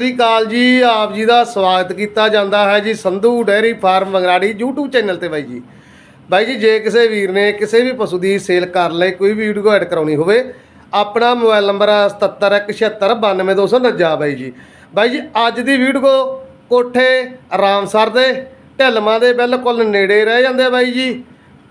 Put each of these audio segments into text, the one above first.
ਸਤਿ ਸ਼੍ਰੀ ਅਕਾਲ ਜੀ, ਆਪ ਜੀ ਦਾ ਸਵਾਗਤ ਕੀਤਾ ਜਾਂਦਾ ਹੈ ਜੀ Sandhu dairy farm Bangrari YouTube channel ਤੇ ਬਾਈ ਜੀ। ਬਾਈ ਜੀ, ਜੇ ਕਿਸੇ ਵੀਰ ਨੇ ਕਿਸੇ ਵੀ ਪਸ਼ੂ ਦੀ ਸੇਲ ਕਰ ਲਈ, ਕੋਈ ਵੀ ਵੀਡੀਓ ਐਡ ਕਰਾਉਣੀ ਹੋਵੇ, ਆਪਣਾ ਮੋਬਾਈਲ ਨੰਬਰ 7717792249 ਬਾਈ ਜੀ। ਬਾਈ ਜੀ, ਅੱਜ ਦੀ ਵੀਡੀਓ ਕੋਠੇ ਆਰਾਮਸਰ ਦੇ ਢਿਲਮਾਂ ਦੇ ਬਿਲਕੁਲ ਨੇੜੇ ਰਹਿ ਜਾਂਦੇ ਬਾਈ ਜੀ।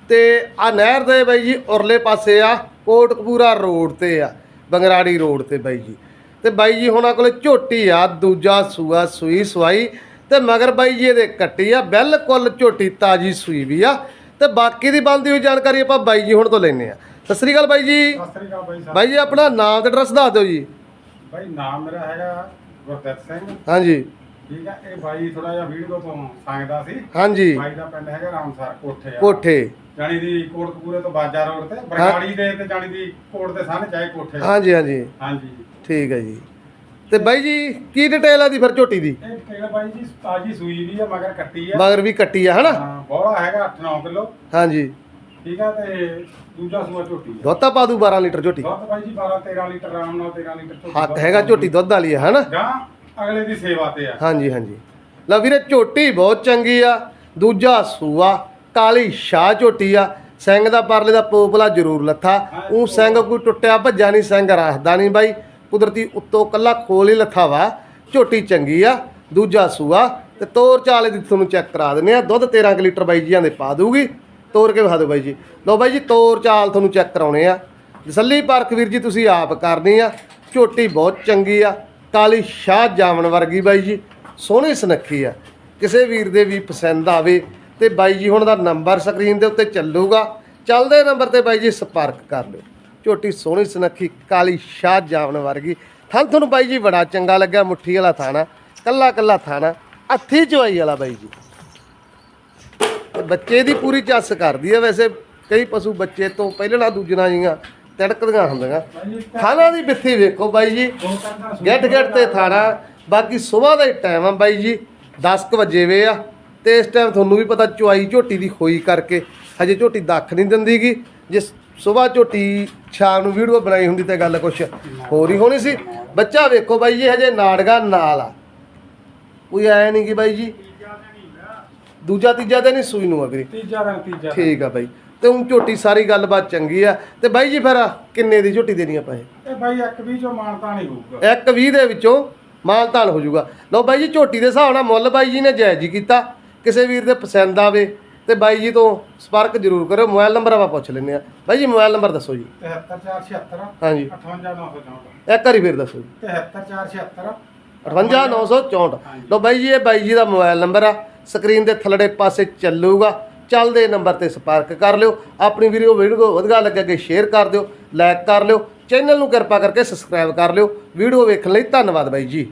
ਤੇ ਆ ਨਹਿਰ ਦੇ ਬਾਈ ਜੀ, ਉਰਲੇ ਪਾਸੇ ਆ ਕੋਟਕਪੂਰਾ ਰੋਡ ਤੇ ਆ ਬੰਗਰਾੜੀ ਰੋਡ ਤੇ ਬਾਈ ਜੀ। ਤੇ ਬਾਈ ਜੀ ਹੁਣਾਂ ਕੋਲੇ ਝੋਟੀ ਆ ਦੂਜਾ ਸੂਆ ਸੂਈ ਸਵਾਈ ਤੇ ਮਗਰ ਬਾਈ ਜੀ ਇਹਦੇ ਕੱਟੀ ਆ ਬਿਲਕੁਲ ਝੋਟੀ ਤਾਜੀ ਸੂਈ ਵੀ ਆ। ਤੇ ਬਾਕੀ ਦੀ ਬੰਦੀ ਹੋਈ ਜਾਣਕਾਰੀ ਆਪਾਂ ਬਾਈ ਜੀ ਹੁਣ ਤੋਂ ਲੈਨੇ ਆ। ਸਤਿ ਸ੍ਰੀ ਅਕਾਲ ਬਾਈ ਜੀ। ਸਤਿ ਸ੍ਰੀ ਅਕਾਲ ਬਾਈ ਸਾਹਿਬ। ਬਾਈ ਜੀ ਆਪਣਾ ਨਾਮ ਤੇ ਐਡਰੈਸ ਦੱਸ ਦਿਓ ਜੀ। ਬਾਈ ਨਾਮ ਮੇਰਾ ਹੈਗਾ ਗੁਰਦਿੱਤ ਸਿੰਘ। ਹਾਂਜੀ। ਠੀਕ ਹੈ ਇਹ ਬਾਈ ਥੋੜਾ ਜਿਹਾ ਵੀਡੀਓ ਤੋਂ ਸੰਗਦਾ ਸੀ। ਹਾਂਜੀ। ਬਾਈ ਦਾ ਪਿੰਡ ਹੈਗਾ ਰਾਮਸਰ ਕੋਠੇ ਆ। ਕੋਠੇ। ਜਾਣੀ ਦੀ ਕੋਟਕਪੂਰੇ ਤੋਂ ਬਾਜਾ ਰੋਡ ਤੇ ਬਰਗਾੜੀ ਦੇ ਤੇ ਜਾਣੀ ਦੀ ਕੋਟ ਦੇ ਸਾਹਮਣੇ ਚਾਹੇ ਕੋਠੇ ਹਾਂਜੀ ਹਾਂਜੀ। ਹਾਂਜੀ। ਠੀਕ ਹੈ ਜੀ। ਤੇ ਬਾਈ ਜੀ ਕੀ ਡਿਟੇਲ ਆ ਦੀ ਫਿਰ ਝੋਟੀ ਦੀ? ਇਹ ਕਿਹੜਾ ਬਾਈ ਜੀ ਤਾਜੀ ਸੂਈ ਵੀ ਆ ਮਗਰ ਕੱਟੀ ਆ। ਮਗਰ ਵੀ ਕੱਟੀ ਆ ਹਨਾ? ਹਾਂ ਬੋਲਾ ਹੈਗਾ 8-9 ਕਿਲੋ। ਹਾਂਜੀ। ਠੀਕ ਆ ਤੇ ਦੂਜਾ ਸੂਆ ਝੋਟੀ ਆ। ਦੁੱਧ ਤਾਂ ਪਾ ਦੂ 12 ਲੀਟਰ ਝੋਟੀ। ਦੁੱਧ ਬਾਈ ਜੀ 12-13 ਲੀਟਰ ਆਰਾਮ ਨਾਲ 13 ਲੀਟਰ ਝੋਟੀ ਹੱਕ ਦੁੱਧ ਹੈਗਾ ਝੋਟੀ ਦੁੱਧ ਵਾਲੀ ਹੈ ਹਨਾ? ਗਾਂ ਅਗਲੇ ਦੀ ਸੇਵਾ ਤੇ ਆ। ਹਾਂਜੀ ਹਾਂਜੀ। ਲੈ ਵੀਰੇ ਝੋਟੀ ਬਹੁਤ ਚੰਗੀ ਆ। ਦੂਜਾ ਸੂਆ ਕਾਲੀ ਸ਼ਾਹ ਝੋਟੀ ਆ। ਸਿੰਘ ਦਾ ਪਰਲੇ ਦਾ ਪੋਪਲਾ ਜ਼ਰੂਰ ਲੱਥਾ। ਉਹ ਸਿੰਘ ਕੋਈ ਟੁੱਟਿਆ ਭੱਜਾ ਨਹੀਂ ਸਿੰਘ ਰੱਖਦਾ ਨਹੀਂ ਬਾਈ। ਕੁਦਰਤੀ ਉੱਤੋਂ ਕੱਲਾ ਖੋਲ ਹੀ ਲੱਥਾ ਵਾ ਝੋਟੀ ਚੰਗੀ ਆ, ਦੂਜਾ ਸੂਆ, ਤੇ ਤੋਰ ਚਾਲੇ ਦੀ ਤੁਹਾਨੂੰ ਚੈੱਕ ਕਰਾ ਦਿੰਨੇ ਆ ਦੁੱਧ 13 ਕੁ ਲੀਟਰ ਬਾਈ ਜੀਆਂ ਦੇ ਪਾ ਦੂਗੀ ਤੋਰ ਕੇ ਵਿਖਾ ਦਿਓ ਬਾਈ ਜੀ? ਲਓ ਬਾਈ ਜੀ, ਤੋਰ ਚਾਲ ਤੁਹਾਨੂੰ ਚੈੱਕ ਕਰਾਉਣੇ ਆ। ਤਸੱਲੀ ਪਰਖ ਵੀਰ ਜੀ, ਤੁਸੀਂ ਆਪ ਕਰਨੀ ਆ। ਝੋਟੀ ਬਹੁਤ ਚੰਗੀ ਆ। ਕਾਲੀ ਸ਼ਾਹ ਜਾਮਣ ਵਰਗੀ ਬਾਈ ਜੀ। ਸੋਹਣੀ ਸੁਨੱਖੀ ਆ। ਕਿਸੇ ਵੀਰ ਦੇ ਵੀ ਪਸੰਦ ਆਵੇ ਤੇ ਬਾਈ ਜੀ ਹੁਣ ਦਾ ਨੰਬਰ ਸਕਰੀਨ ਦੇ ਉੱਤੇ ਚੱਲੂਗਾ। ਚੱਲਦੇ ਨੰਬਰ ਤੇ ਬਾਈ ਜੀ ਸੰਪਰਕ ਕਰ ਲਿਓ। ਝੋਟੀ ਸੋਹਣੀ ਸੁਨੱਖੀ ਕਾਲੀ ਸ਼ਾਹ ਜਾਮਣ ਵਰਗੀ। ਥਣ ਤੁਹਾਨੂੰ ਬਾਈ ਜੀ ਬੜਾ ਚੰਗਾ ਲੱਗਾ ਮੁੱਠੀ ਵਾਲਾ ਥਾਣਾ ਕੱਲਾ ਕੱਲਾ ਥਾਣਾ ਹੱਥੀ ਚਵਾਈ ਵਾਲਾ ਬਾਈ ਜੀ। ਬੱਚੇ ਦੀ ਪੂਰੀ ਚੱਸ ਕਰਦੀ ਹੈ ਵੈਸੇ, ਕਈ ਪਸ਼ੂ ਬੱਚੇ ਤੋਂ ਪਹਿਲਾਂ ਦੂਜਣਾ ਜੀਆਂ ਤੜਕਦੀਆਂ ਹੁੰਦੀਆਂ। ਬਾਈ ਥਾਣਾ ਦੀ ਬਿੱਥੀ ਵੇਖੋ ਬਾਈ ਜੀ ਦੋ ਕਰਦਾ ਤੇ ਥਾਣਾ, ਬਾਕੀ ਸਵੇਰ ਦਾ ਹੀ ਟਾਈਮ ਆ ਬਾਈ ਜੀ 10 ਕੁ ਵਜੇ ਵੇ ਆ, ਤੇ ਇਸ ਟਾਈਮ ਤੁਹਾਨੂੰ ਵੀ ਪਤਾ ਚੁਆਈ ਝੋਟੀ ਦੀ ਹੋਈ ਕਰਕੇ, ਹਜੇ ਝੋਟੀ ਦੱਖ ਨਹੀਂ ਦਿੰਦੀਗੀ, ਜਿਸ ਸਵੇਰ ਝੋਟੀ ਸ਼ਾਮ ਨੂੰ ਵੀਡੀਓ ਬਣਾਈ ਹੁੰਦੀ ਤੇ ਗੱਲ ਕੁਛ ਹੋਰ ਹੀ ਹੋਣੀ ਸੀ। ਬੱਚਾ ਵੇਖੋ ਬਾਈ ਜੀ ਹਜੇ ਨਾੜਗਾ ਨਾਲ ਆ। ਕੋਈ ਆਇਆ ਨਹੀਂ ਕਿ ਬਾਈ ਜੀ ਦੂਜਾ ਤੀਜਾ ਤੇ ਨਹੀਂ ਸੂਈ ਨੂੰ ਆ ਵੀਰੇ। ਤੀਜਾ ਦਿਨ ਤੀਜਾ। ਠੀਕ ਆ ਬਾਈ। ਤੇ ਹੁਣ ਝੋਟੀ ਸਾਰੀ ਗੱਲਬਾਤ ਚੰਗੀ ਆ। ਤੇ ਬਾਈ ਜੀ ਫਿਰ ਕਿੰਨੇ ਦੀ ਝੋਟੀ ਦੇਣੀ ਆਪਾਂ ਇਹ? ਬਾਈ ਇੱਕ ਵੀ ਚੋਂ ਮਾਨਤਾ ਨਹੀਂ ਹੋਊਗਾ। ਇੱਕ 20 ਦੇ ਵਿੱਚੋਂ ਮਾਲਤਾਨ ਹੋ ਜਾਊਗਾ। ਲਓ ਬਾਈ ਜੀ ਝੋਟੀ ਦੇ ਹਿਸਾਬ ਨਾਲ ਮੁੱਲ ਬਾਈ ਜੀ ਨੇ ਜਾਇਜ਼ ਕੀਤਾ। ਕਿਸੇ ਵੀਰ ਦੇ ਪਸੰਦ ਆਵੇ ਤੇ ਬਾਈ ਜੀ ਤੋਂ ਸੰਪਰਕ ਜ਼ਰੂਰ ਕਰਿਓ ਮੋਬਾਈਲ ਨੰਬਰ ਆਪਾਂ ਪੁੱਛ ਲੈਂਦੇ ਆ ਬਾਈ ਜੀ ਮੋਬਾਈਲ ਨੰਬਰ ਦੱਸੋ ਜੀ। 73476 ਹਾਂਜੀ। 58964 ਇੱਕ ਵਾਰੀ ਫੇਰ ਦੱਸੋ ਜੀ। 73476 58964 ਲਓ ਬਾਈ ਜੀ ਇਹ ਬਾਈ ਜੀ ਦਾ ਮੋਬਾਈਲ ਨੰਬਰ ਆ। ਸਕਰੀਨ ਦੇ ਥੱਲੜੇ ਪਾਸੇ ਚੱਲੂਗਾ। ਚੱਲਦੇ ਨੰਬਰ ਤੇ ਸੰਪਰਕ ਕਰ ਲਿਓ। ਆਪਣੀ ਵੀਡੀਓ ਵੀਡੀਓ ਵਧੀਆ ਲੱਗੇ ਅੱਗੇ ਸ਼ੇਅਰ ਕਰ ਦਿਓ ਲਾਈਕ ਕਰ ਲਿਓ। ਚੈਨਲ ਨੂੰ ਕਿਰਪਾ ਕਰਕੇ ਸਬਸਕ੍ਰਾਈਬ ਕਰ ਲਿਓ। ਵੀਡੀਓ ਵੇਖਣ ਲਈ ਧੰਨਵਾਦ ਬਾਈ ਜੀ।